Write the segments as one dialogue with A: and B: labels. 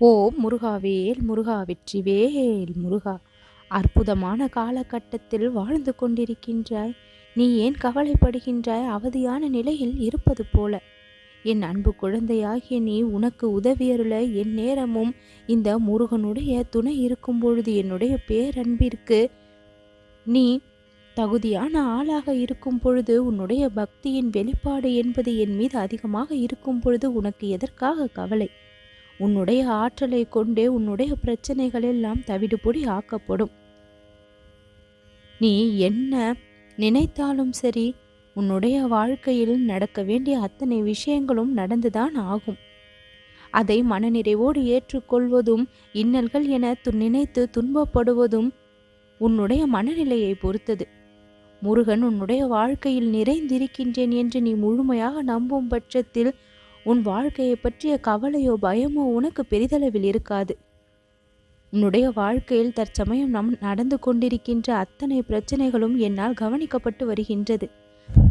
A: ஓ முருகாவேல் முருகா வெற்றிவேல் முருகா. அற்புதமான காலகட்டத்தில் வாழ்ந்து கொண்டிருக்கின்றாய். நீ ஏன் கவலைப்படுகின்றாய்? அவதியான நிலையில் இருப்பது போல. என் அன்பு குழந்தையாகிய நீ உனக்கு உதவியருள என் நேரமும் இந்த முருகனுடைய துணை இருக்கும் பொழுது என்னுடைய பேரன்பிற்கு நீ தகுதியான ஆளாக இருக்கும் பொழுது உன்னுடைய பக்தியின் வெளிப்பாடு என்பது என் மீது அதிகமாக இருக்கும் பொழுது உனக்கு எதற்காக கவலை? உன்னுடைய ஆற்றலை கொண்டே உன்னுடைய பிரச்சனைகள் எல்லாம் தவிடுபொடி ஆக்கப்படும். நீ என்ன நினைத்தாலும் சரி உன்னுடைய வாழ்க்கையில் நடக்க வேண்டிய அத்தனை விஷயங்களும் நடந்துதான் ஆகும். அதை மனநிறைவோடு ஏற்றுக்கொள்வதும் இன்னல்கள் என து நினைத்து துன்பப்படுவதும் உன்னுடைய மனநிலையை பொறுத்தது. முருகன் உன்னுடைய வாழ்க்கையில் நிறைந்திருக்கின்றேன் என்று நீ முழுமையாக நம்பும் பட்சத்தில் உன் வாழ்க்கையை பற்றிய கவலையோ பயமோ உனக்கு பெரிதளவில் இருக்காது. உன்னுடைய வாழ்க்கையில் தற்சமயம் நம் நடந்து கொண்டிருக்கின்ற அத்தனை பிரச்சனைகளும் என்னால் கவனிக்கப்பட்டு வருகின்றது.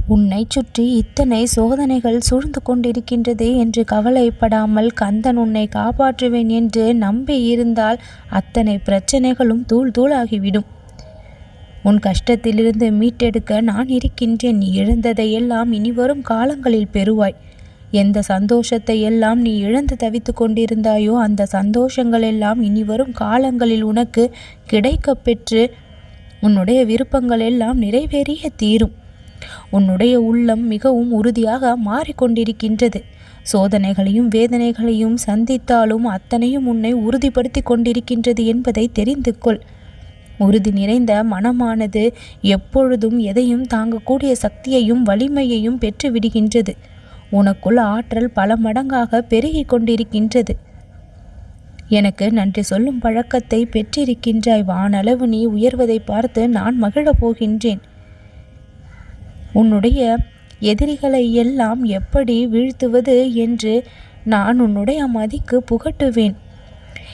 A: உன்னை சுற்றி இத்தனை சோதனைகள் சூழ்ந்து கொண்டிருக்கின்றதே என்று கவலைப்படாமல் கந்தன் உன்னை காப்பாற்றுவேன் என்று நம்பி இருந்தால் அத்தனை பிரச்சனைகளும் தூள் தூளாகிவிடும். உன் கஷ்டத்திலிருந்து மீட்டெடுக்க நான் இருக்கின்றேன். நீ இழந்ததையெல்லாம் இனி வரும் காலங்களில் பெறுவாய். எந்த சந்தோஷத்தை எல்லாம் நீ இழந்து தவித்து கொண்டிருந்தாயோ அந்த சந்தோஷங்கள் எல்லாம் இனி வரும் காலங்களில் உனக்கு கிடைக்க பெற்று உன்னுடைய விருப்பங்கள் எல்லாம் நிறைவேறிய தீரும். உன்னுடைய உள்ளம் மிகவும் உறுதியாக மாறிக்கொண்டிருக்கின்றது. சோதனைகளையும் வேதனைகளையும் சந்தித்தாலும் அத்தனையும் உன்னை உறுதிப்படுத்தி கொண்டிருக்கின்றது என்பதை தெரிந்து கொள். உறுதி நிறைந்த மனமானது எப்பொழுதும் எதையும் தாங்கக்கூடிய சக்தியையும் வலிமையையும் பெற்று விடுகின்றது. உனக்குள் ஆற்றல் பல மடங்காக பெருகி கொண்டிருக்கின்றது. எனக்கு நன்றி சொல்லும் பழக்கத்தை பெற்றிருக்கின்றாய். வானளவு நீ உயர்வதை பார்த்து நான் மகிழப் போகின்றேன். உன்னுடைய எதிரிகளை எல்லாம் எப்படி வீழ்த்துவது என்று நான் உன்னுடைய மதிக்கு புகட்டுவேன்.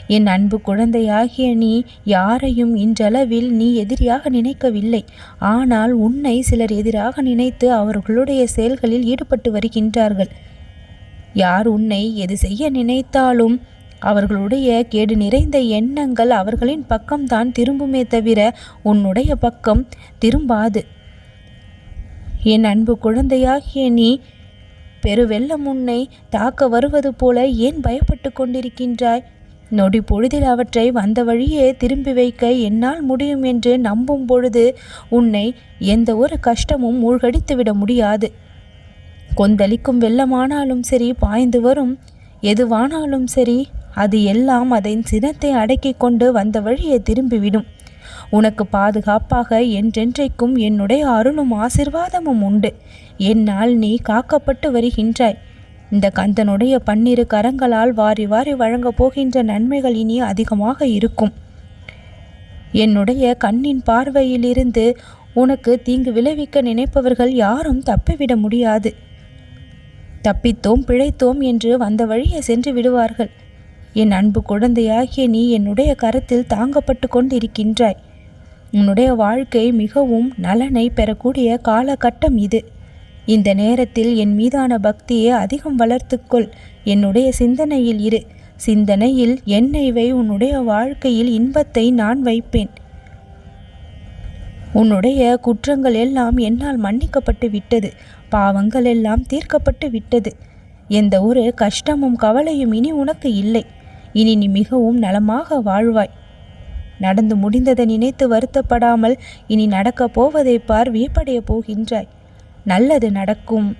A: என் அன்பு குழந்தையாகிய நீ யாரையும் இன்றளவில் நீ எதிரியாக நினைக்கவில்லை. ஆனால் உன்னை சிலர் எதிராக நினைத்து அவர்களுடைய செயல்களில் ஈடுபட்டு வருகின்றார்கள். யார் உன்னை எது செய்ய நினைத்தாலும் அவர்களுடைய கேடு நிறைந்த எண்ணங்கள் அவர்களின் பக்கம்தான் திரும்புமே தவிர உன்னுடைய பக்கம் திரும்பாது. என் அன்பு குழந்தையாகிய நீ பெருவெள்ளம் உன்னை தாக்க வருவது போல ஏன் பயப்பட்டு கொண்டிருக்கின்றாய்? நொடி பொழுதில் அவற்றை வந்த வழியே திரும்பி வைக்க என்னால் முடியும் என்று நம்பும் பொழுது உன்னை எந்த ஒரு கஷ்டமும் மூழ்கடித்துவிட முடியாது. கொந்தளிக்கும் வெள்ளமானாலும் சரி பாய்ந்து வரும் எதுவானாலும் சரி அது எல்லாம் அதன் சினத்தை அடக்கிக் கொண்டு வந்த வழியே திரும்பிவிடும். உனக்கு பாதுகாப்பாக என்றென்றைக்கும் என்னுடைய அருளும் ஆசிர்வாதமும் உண்டு. என்னால் நீ காக்கப்பட்டு வருகின்றாய். இந்த கந்தனுடைய பன்னிரு கரங்களால் வாரி வாரி வழங்கப் போகின்ற நன்மைகள் இனி அதிகமாக இருக்கும். என்னுடைய கண்ணின் பார்வையிலிருந்து உனக்கு தீங்கு விளைவிக்க நினைப்பவர்கள் யாரும் தப்பிவிட முடியாது. தப்பித்தோம் பிழைத்தோம் என்று வந்த வழியே சென்று விடுவார்கள். என் அன்பு குழந்தையாகிய நீ என்னுடைய கரத்தில் தாங்கப்பட்டு கொண்டிருக்கின்றாய். உன்னுடைய வாழ்க்கை மிகவும் நலனை பெறக்கூடிய காலகட்டம் இது. இந்த நேரத்தில் என் மீதான பக்தியை அதிகம் வளர்த்துக்கொள். என்னுடைய சிந்தனையில் இரு. சிந்தனையில் என்னைவை உன்னுடைய வாழ்க்கையில் இன்பத்தை நான் வைப்பேன். உன்னுடைய குற்றங்கள் எல்லாம் என்னால் மன்னிக்கப்பட்டு விட்டது. பாவங்கள் எல்லாம் தீர்க்கப்பட்டு விட்டது. எந்த ஒரு கஷ்டமும் கவலையும் இனி உனக்கு இல்லை. இனி நீ மிகவும் நலமாக வாழ்வாய். நடந்து முடிந்ததை நினைத்து வருத்தப்படாமல் இனி நடக்கப் போவதை பார் வியப்படைய போகின்றாய். நல்லது நடக்கும்.